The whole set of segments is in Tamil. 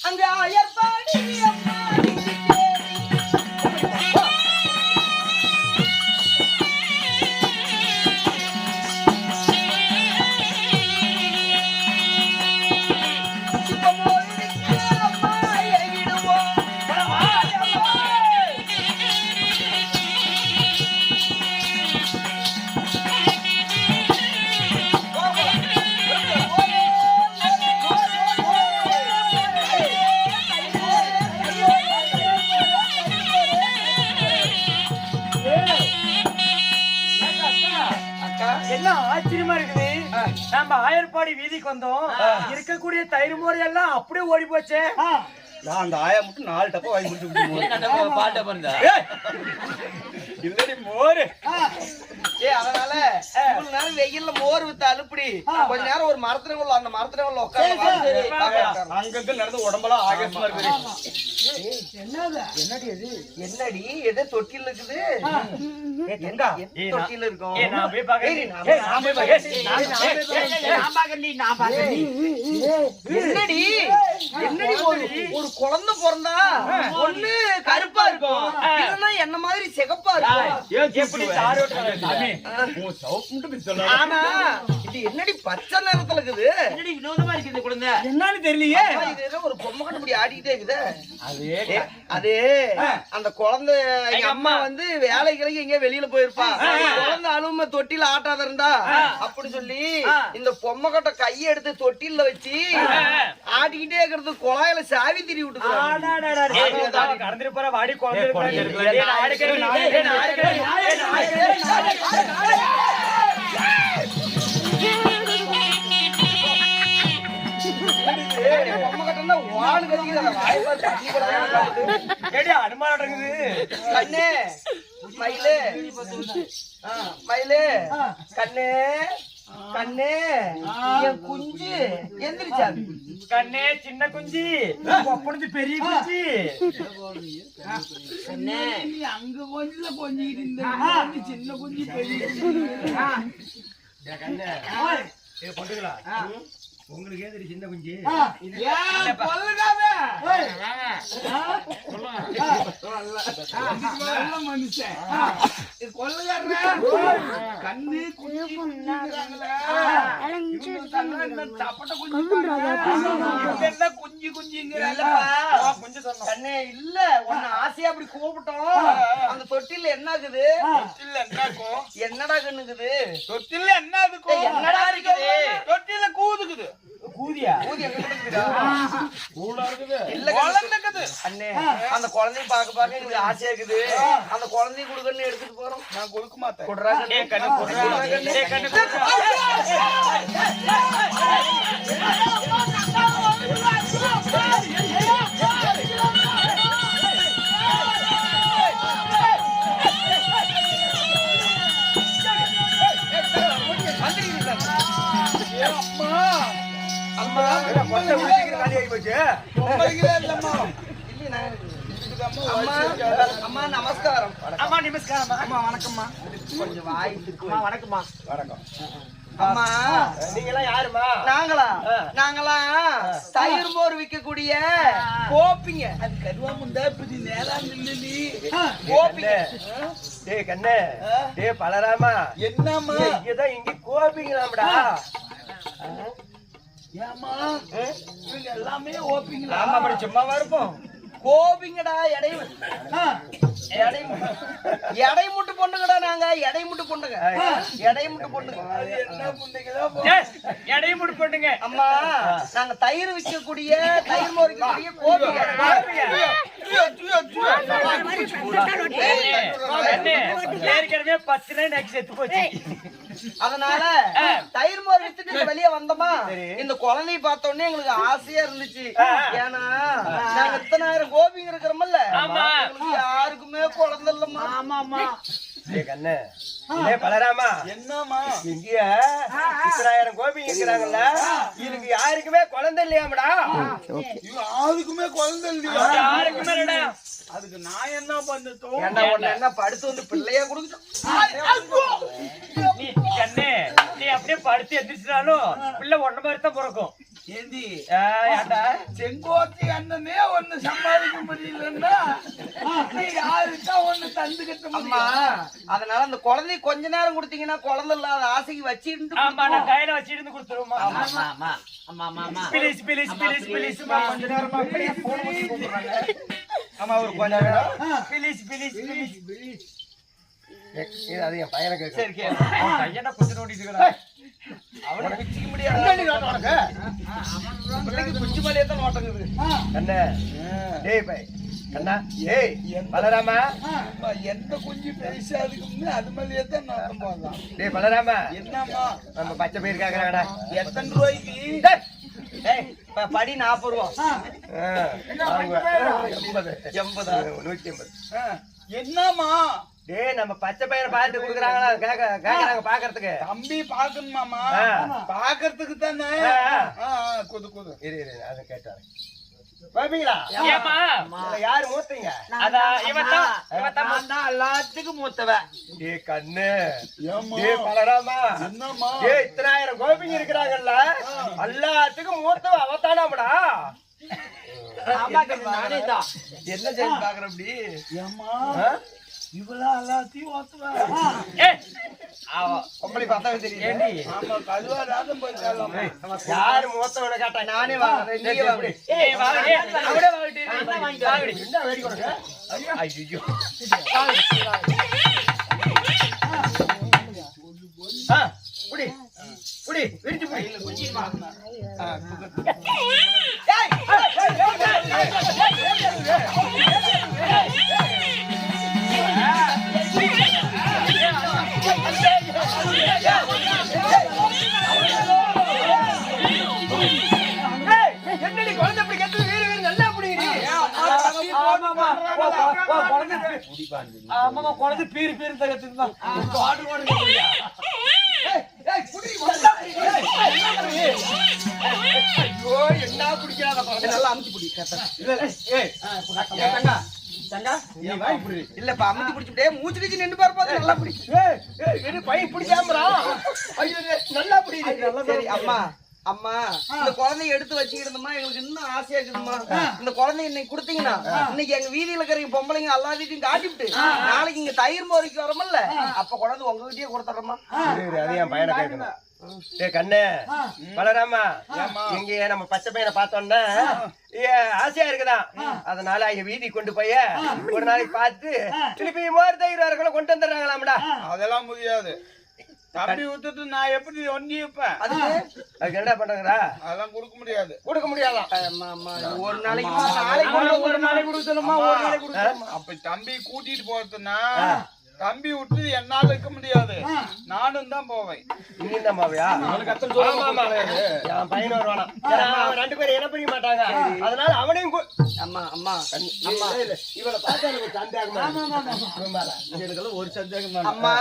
அங்க அயற்பாடி ஆயர்பாடி வீதிக்கு வந்தோம். இருக்கக்கூடிய தயிர் மோரை எல்லாம் அப்படியே ஓடி போச்சே. நான் அந்த ஆயா மட்டும் நாலு டப்பா வாங்கி குடிச்சு பாட்ட பாருங்க இல்லடி மோரு. ஏ அதனால இவ்வளவு நேரம் வெயில்ல மோர் வித்து அலுப்படி. கொஞ்ச நேரம் ஒரு மரத்துல உள்ள அந்த மரத்துல உள்ள உட்காந்து அங்கங்க நடந்து உடம்பெல்லாம் ஆகேசமா இருக்கு. என்னடி அது? என்னடி? எதோ தொட்டில் இருக்குது. என்னடி? என்னடி ஒரு ஒரு குழந்தை பிறந்தா ஒண்ணு கருப்பா இருக்கும். இல்லன்னா என்ன மாதிரி சிகப்பா இருக்கும். ஆனா இது என்னடி பச்சை நிறத்துல இருக்குது? என்னடி வினோதமா இருக்குது குழந்தை? என்னன்னு தெரியலையே. இது ஏதோ ஒரு பொம்மை கண்டுபிடி ஆடிக்கிட்டே இருக்குது. அதே. அது. அந்த குழந்தை எங்க அம்மா வந்து வேலை கிளைக்கு எங்கேயோ வெளியில போயிருப்பா. குழந்தை அழும தொட்டில ஆட்டாத இருந்தா? அப்படி சொல்லி இந்த பொம்மை கட்ட கையை எடுத்து தொட்டில வச்சு ஆட்டிக்கிட்டே இருக்கிறது குழாயில சாவி திரி கடந்துட்டு போற வாடி குழந்தை கண்ணே மயிலு. மயிலு. கண்ணே கண்ணே. என் குஞ்சு. எந்திரிச்சாது கண்ணே சின்ன குஞ்சி. ஒப்பனது பெரிய குஞ்சி. அங்க கொஞ்சம் கொஞ்சிட்டு இந்த சின்ன குஞ்சு பெரிய உங்களுக்கு ஏன் தெரியும் சின்ன குஞ்சு. கண்ணு என்ன குஞ்சு குஞ்சுங்கிறாங்க குஞ்சு சொன்னோம். கண்ணே இல்ல. உன்னை ஆசையா அப்படி கூப்பிட்டோம். அந்த தொட்டில என்ன என்னாக்கும் என்னடா கண்ணுக்குது? தொட்டில என்ன என்னடா இருக்குது? தொட்டில கூதுக்குது கூதியா ஊதி எங்க இருக்குதா கூடா இருக்குது இல்ல குழந்தைக்குது அண்ணே அந்த குழந்தைய பாக்க பாக்க எங்களுக்கு ஆசையா இருக்குது அந்த குழந்தைய குடுக்கன்னு எடுத்துட்டு போறோம் நான் கொடுக்க மாட்டேன் குடுறா ஏய், கண்ணு போடுறா. ஏய், கண்ணு போச்சு. அம்மா நமஸ்காரம். அம்மா நமஸ்காரம்மா. அம்மா வணக்கம்மா. கொஞ்சம் வாய் திக்கு அம்மா வணக்கம்மா. வணக்கம். அம்மா. நீங்க எல்லாம் யாருமா நாங்களா? தயிர் மோர் விற்கக்கூடிய கோப்பிங்க. அது கருவா முந்தா இப்படி நேரா நில்லு நீ. கோப்பிங்க. டேய் கண்ணு. டேய் பலராமா. என்னம்மா? இங்கதான் இங்க கோபிங்களாம்டா இவங்க எல்லாமே ஓப்பீங்களா ஆமா அப்படி சும்மாவா இருப்போம் கோபிங்கடா எடை எடை எடை முட்டு பொண்ணுங்கடா நாங்க எடை முட்டு பொண்ணுங்க எடை முட்டு பொண்ணுங்க என்ன புண்டைங்களோ ஏய், எடையும் முடி போட்டுங்க அம்மா நாங்க தயிர் விற்கக்கூடிய தயிர் மோர் விற்கக்கூடிய கோபிங்க ஏற்கனவே பத்து நாள் நெக்ஸ்ட் செத்து போச்சு அதனால தயிர் மோர் வித்துட்டு வெளியே வந்தோமா? இந்த குழந்தைய பார்த்த உடனே எங்களுக்கு ஆசையா இருந்துச்சு. ஏன்னா நாங்க இத்தனாயிரம் கோபிங்க இருக்கிறோம்ல ஆமா. யாருக்குமே குழந்தை இல்லம்மா. கண்ணு. பலராமா. என்னம்மா? இங்கேய இத்தனாயிரம் கோபிங்க இருக்கிறாங்கல்ல. இதுக்கு யாருக்குமே குழந்தை இல்லையாமடா? யாருக்குமே குழந்தை இல்லையா? யாருக்குமே அதுக்கு நான் என்ன பண்ணட்டும் என்ன படுத்து வந்து பிள்ளையா கொடுக்கட்டும் கண்ணே. நீ அப்படியே படுத்து எந்திரிச்சினாலும் பிள்ளை ஒன்ன மாதிரி தான் பிறக்கும். ஏந்தி செங்கோத்தி அண்ணனே ஒண்ணு சம்பாதிக்க முடியலன்னா யாருக்கா ஒண்ணு தந்துக்கிட்ட அம்மா முடியும்? அதனால அந்த குழந்தை கொஞ்ச நேரம் கொடுத்தீங்கன்னா குழந்தை இல்லாத ஆசைக்கு வச்சிருந்து ஆமா நான் கையில வச்சிருந்து கொடுத்துருவோமா ஆமா ஆமா ஆமா ஆமா ஆமா பிளீஸ் பிளீஸ் பிளீஸ் பிளீஸ் கொஞ்ச நேரமா பிளீஸ் போன் பண்ணி கூப்பிடுறாங்க ஆமா ஒரு கொஞ்ச நேரம். Please please. பிளீஸ். அது என் பையனை கேட்க சரி கேளு கையனா கொஞ்சம் நோண்டிட்டு இருக்கா அவனை பிச்சுக்க முடியாது. உனக்கு. பிள்ளைக்கு தான் நோட்டங்குது கண்ணே. டேய் பை. கண்ணா. ஏய் பலராமா. எந்த குஞ்சு பெருசா இருக்கும்னு அது மாதிரியே தான் நோக்கம் போடலாம் டேய் பலராமா. என்னம்மா? நம்ம பச்சை பயிர் கேக்குறாங்கடா. எத்தனை ரூபாய்க்கு? படி நாற்பது ரூபா. எண்பது. எண்பதா? நூத்தி எண்பது. என்னம்மா? டேய் நம்ம பச்சை பயிரை பார்த்து கொடுக்குறாங்களா? கேக்க கேக்குறாங்க பாக்குறதுக்கு தம்பி பாக்கணுமாமா. பாக்குறதுக்கு தானே. குது குது இரு இரு அதை கேட்டாரு யாரு மூத்தீங்க? அதான் இவன் தான் இவன் தான் நான் தான் எல்லாத்துக்கும் மூத்தவன் டேய் கண்ணு. டேய் பலராமா. ஏய் இத்தனாயிரம் கோபிங்க இருக்கிறாங்கல்ல? எல்லாத்துக்கும் மூத்தவ அவத்தானாமடா ஆமா கண்ணு, நானே தான். என்ன செய்து பாக்குற அப்படி? இவளா எல்லாத்தையும் ஓத்துவா பொம்பளை பார்த்தா தெரியும் ஏண்டி ஆமா கழுவா ராதம் போய். கேளலாம் யாரு மூத்தவனை கேட்டா நானே வாங்குறேன் நீங்க வாங்குறேன் ஏய் வாங்க ஏய் அப்படியே வாங்கிட்டு வாங்கடி என்ன வேடி கொடுங்க ஐயோ ஆ புடி புடி விரிச்சு புடி என்னடி ஆமாமா குழந்தை பீரு பீரு தகத்துதான் ஐயோ என்ன பிடிக்காத நல்லா அமுத்தி பிடி ஏய் தங்கா தங்கா நீ வாய் புடி. இல்ல இப்ப அமுத்தி பிடிச்சுட்டே மூச்சு வச்சு நின்று பாரு பார்த்து நல்லா பிடி ஏய் ஏய் என்ன பையன் பிடிக்காமடா ஐயோ நல்லா புடி சரி அம்மா. அம்மா இந்த குழந்தைய எடுத்து வச்சுக்கிட்டோமா எங்களுக்கு இன்னும் ஆசையா இருக்குதுமா இந்த குழந்தைய இன்னைக்கு கொடுத்தீங்கன்னா இன்னைக்கு எங்க வீதியில இருக்கிற பொம்பளைங்க எல்லாத்தையும் காட்டிவிட்டு நாளைக்கு இங்க தயிர் மோரிக்கு வரமல்ல அப்ப குழந்தை உங்ககிட்டயே கொடுத்துறோமா அது என் பையனை கேட்கணும் ஏ கண்ணு. பலராமா இங்க நம்ம பச்சை பையனை பார்த்தோன்னா ஏ, ஆசையா இருக்குதான் அதனால எங்க வீதி கொண்டு போய் ஒரு நாளைக்கு பார்த்து திருப்பி மோர் தயிர் கொண்டு வந்துடுறாங்களாம்டா. அதெல்லாம் முடியாது தம்பி விட்டுட்டு நான் எப்படி ஒண்ணி வைப்பேன் அதுக்கு? என்னடா பண்றாங்கடா? அதெல்லாம் கொடுக்க முடியாது. கொடுக்க முடியாதான் அம்மா, அம்மா, ஒரு நாளைக்கு ஒரு நாளைக்கு கொடுக்க சொல்லுமா ஒரு நாளைக்கு அப்ப தம்பி கூட்டிட்டு போறதுன்னா தம்பி விட்டு என்னால இருக்க முடியாது நானும் தான் போவேன் நீ இந்த மாவியா என் பையன் வருவானா ரெண்டு பேரும் என்ன பிடிக்க மாட்டாங்க அதனால அவனையும் அம்மா அம்மா அம்மா இவளை பார்த்தா எனக்கு சந்தேகமா ஒரு சந்தேகம் அம்மா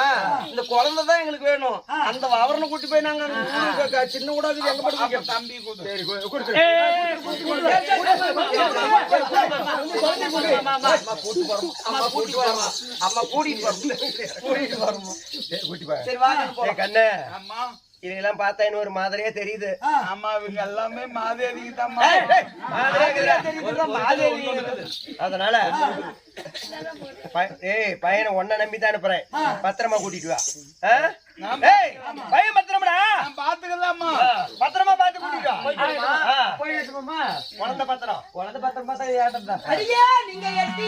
இந்த குழந்தை தான் எங்களுக்கு வேணும் அந்த வவரனை கூட்டி போய் நாங்க சின்ன கூடாது எங்க போட்டு வைக்கிறோம் தம்பி கூட்டு. அம்மா கூட்டிட்டு வரணும் அம்மா கூட்டிட்டு வரணும் அம்மா கூட்டிட்டு வரணும் கண்ணு. அம்மா. இதெல்லாம் பார்த்தா இன்னும் ஒரு மாதிரியே தெரியுது. அம்மா இவங்க எல்லாமே தான் இருக்குதுடா. அதனால ஏய் பையனை ஒன்ன நம்பி தான் அனுப்புறேன். பத்திரமா கூட்டிட்டு வா. பையன் பத்திரமாடா. நான் பாத்துக்கலாமா பத்திரமா பார்த்து கூட்டிட்டு வா. ஆ, போயிட்டு போமா குழந்தை பத்திரம். குழந்தை பத்திரம் பார்த்தா ஏட்டம் தான் அடியே நீங்க எட்டி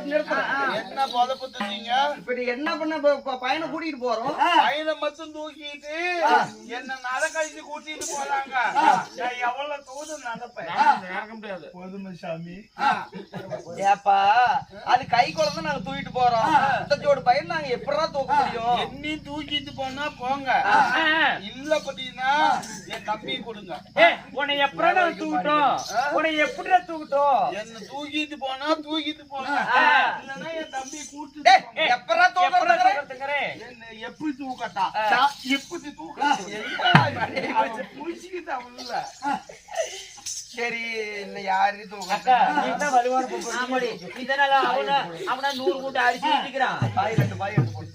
என்ன கண்ணு ரயிலா போகுது கேட்டு போட்டு நிறுத்துறேன் என்ன புதப்பு தந்தீங்க இப்ப நீ என்ன பண்ண பையனை கூட்டிட்டு போறோம்? பையனை மட்டும் தூக்கிட்டு என்ன நட கழிச்சு கூட்டிட்டு போறாங்க. நான் எவ்வளவு தூரம் நடப்பேன்? நடக்க முடியாது. போதுமை சாமி? ஏப்பா அது கை குழந்தை நாங்க தூக்கிட்டு போறோம். ஜோடு பையன் நாங்க எப்படா தூக்க முடியும்? என்னையும் தூக்கிட்டு போனா போங்க. இல்ல பாத்தீங்கன்னா தம்பி கொடுங்க. ஏய், உன்னை எப்படா நான் தூக்கிட்டோம்? உன்னை எப்படிடா தூக்கிட்டோம்? என்ன தூக்கிட்டு போனா தூக்கிட்டு போங்க. இல்லன்னா என் தம்பி கூட்டு எப்படா என்ன எப்படி தூக்கட்டா? எப்படி தூக்க புடிச்சுக்கிட்டு அவன்ல. சரி இன்னும் யாரையும் தூக்க அக்கா நீ தான் வலுவான பொம்பளை. ஆமாடி இதனால அவன அவன நூறு மூட்டை அரிசி வச்சுக்கிறான் பாய் ரெண்டு பாய் எடுத்து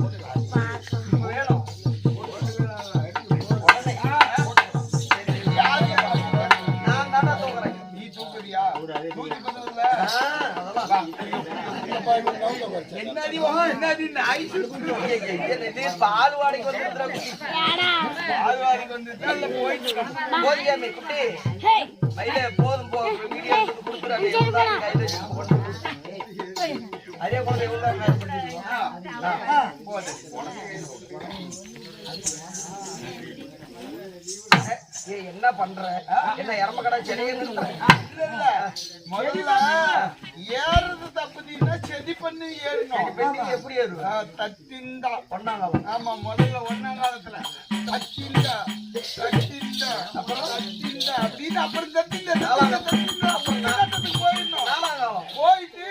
என்னடி என்னடி? நாய் இது பால்வாடிக்கு வந்து குத்துற குட்டி. ஆழ்வாரிக்கு வந்துட்டு அதுல போயிட்டு. போதியாமே குட்டி? மயில போதும் போதும். வீடியோ கொடுக்குறாங்க. அதே என்ன பண்ற? என்ன எரம கடை இல்ல. முதல்ல ஏறுறது தப்புதீங்கன்னா செடி பண்ணி ஏறணும். எப்படி ஏறுவ தட்டிந்தா. பண்ணாங்களாம் ஆமா முதல்ல ஒன்னாம் காலத்துல தட்டிந்தா தட்டிந்தா அப்புறம் தட்டிந்தா. அப்படின்னு அப்புறம் தட்டிந்தா, தட்டிந்தா அப்புறம் நாட்டத்துக்கு போயிடணும். போயிட்டு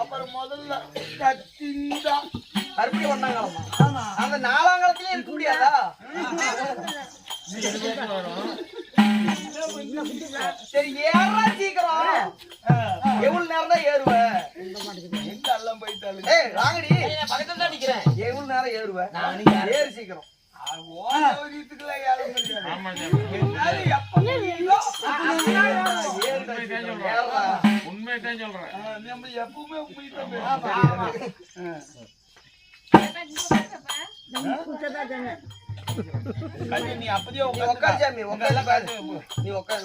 அப்புறம் முதல்ல தட்டிந்தா. மறுபடியும் ஒன்னாங்காலமா அந்த நாலாங்காலத்திலே இருக்க முடியாதா? ஏறா சீக்கிரம் எவ்வளவு நேரம் தான் ஏறுவ? எங்க எல்லாம் போயிட்டாலும் ஏய் ராங்கடி பக்கத்துல தான் நிக்கிறேன். எவ்வளவு நேரம் ஏறுவ? ஏறு சீக்கிரம். ஏறுடா. ஆ, நம்ம எப்பவுமே. கண்ணு, நீ அப்படியே உட்காந்து நீ உட்காரு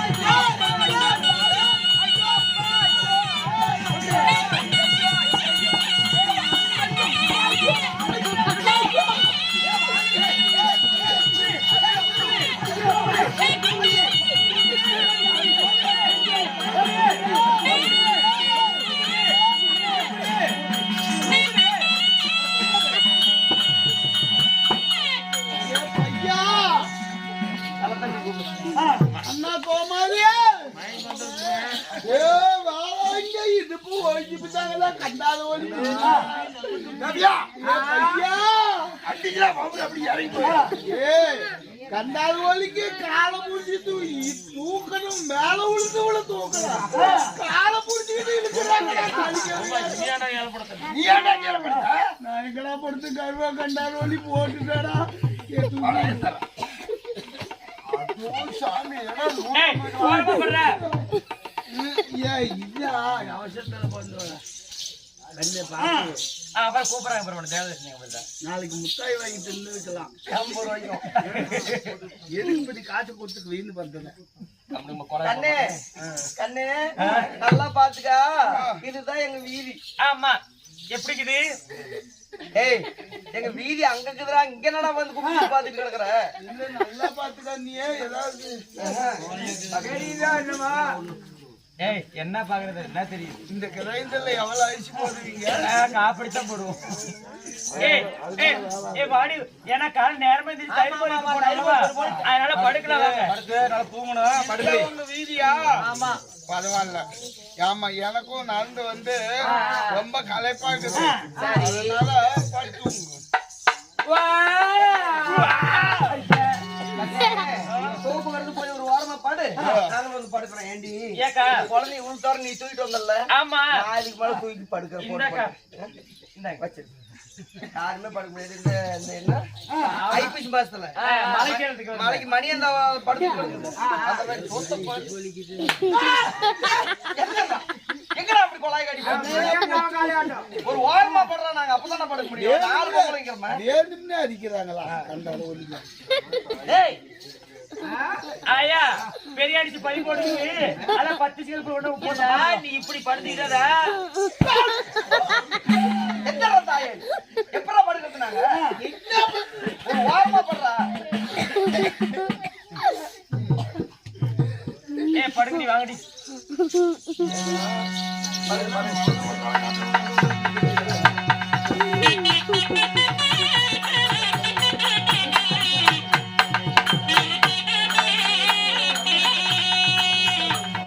அடிக்கல பாம்பு அப்படி இறங்கி கண்டாத ஒலிக்கு காலை புடிச்சு தூக்கி தூக்கணும் மேல விழுந்து விழ தூக்கலாம் காலை புடிச்சுக்கிட்டு இழுக்கிறாங்கடா நீ ஏன்டா ஏழப்படுத்த நான் எங்கடா படுத்து கருவா கண்டாத போட்டுட்டடா. சாமி இதா அவசரத்துல ஆ, அப்புறம் கூப்பிடுறாங்க தேவதர்ஷினி அப்புறம். நாளைக்கு முட்டாய் வாங்கி தின்னு வைக்கலாம் ஐம்பது ரூபாய்க்கும். காசு கொடுத்துட்டு நம்ம குறை கண்ணே கண்ணே நல்லா பாத்துக்கா. இதுதான் எங்க வீதி. ஆமா. எப்படி இருக்குது? ஏய் எங்க வீதி அங்க இருக்குதுடா இங்க என்னடா வந்து கும்பிட்டு பாத்துட்டு கிடக்குற? இல்ல நல்லா பாத்துக்கா நீ ஏதாவது என்னமா? ஏய் என்ன பாக்குறது? என்ன தெரியும் இந்த கிரைண்டர்ல எவ்வளவு அரிசி போடுவீங்க? அப்படித்தான் போடுவோம். ஏய் ஏய் வாடி ஏன்னா கால நேரமா எந்திரிச்சு தயிர் போட்டு போடணும் அதனால படுக்கலாம் வாங்க. நல்லா தூங்கணும் படுக்கை உங்க வீதியா? ஆமா. பரவாயில்ல. ஆமா எனக்கும் நடந்து வந்து ரொம்ப களைப்பா இருக்குது அதனால படுத்து நானும் வந்து படுக்கிறேன் ஏண்டி ஏக்கா நீ தூக்கிட்டு வந்தல ஆமா மேல தூக்கி படுக்கிறேன் போட்டு இந்தாக்கா. படு. இந்தாங்க, வச்சிரு. யாருமே படுக்க முடியாது இந்த இந்த என்ன மாசத்துல. நாளைக்கு மணி அந்த படுத்து. அந்த மாதிரி சொத்த போய் எங்கடா? அப்படி கொலாய் காட்டி போடுறது? ஒரு ஓரமா படுறா நாங்க அப்பதானே படுக்க முடியும் நாலு பொம்பளைங்கிறோமா அடிக்கிறாங்களா கண்டால ஒலிங்க ஏய் ஆயா பெரிய அடிச்சு பறி போடுது அதான் பத்து போட்டு இல்ல, போட்டா நீ இப்படி படுத்துக்கிட்டா எத்தனை தாயே? எப்படா படுக்கிறது நாங்க ஒரு ஓரமா படுறா. ஏ படுங்கடி வாங்கடி. படுங்க, படுங்க.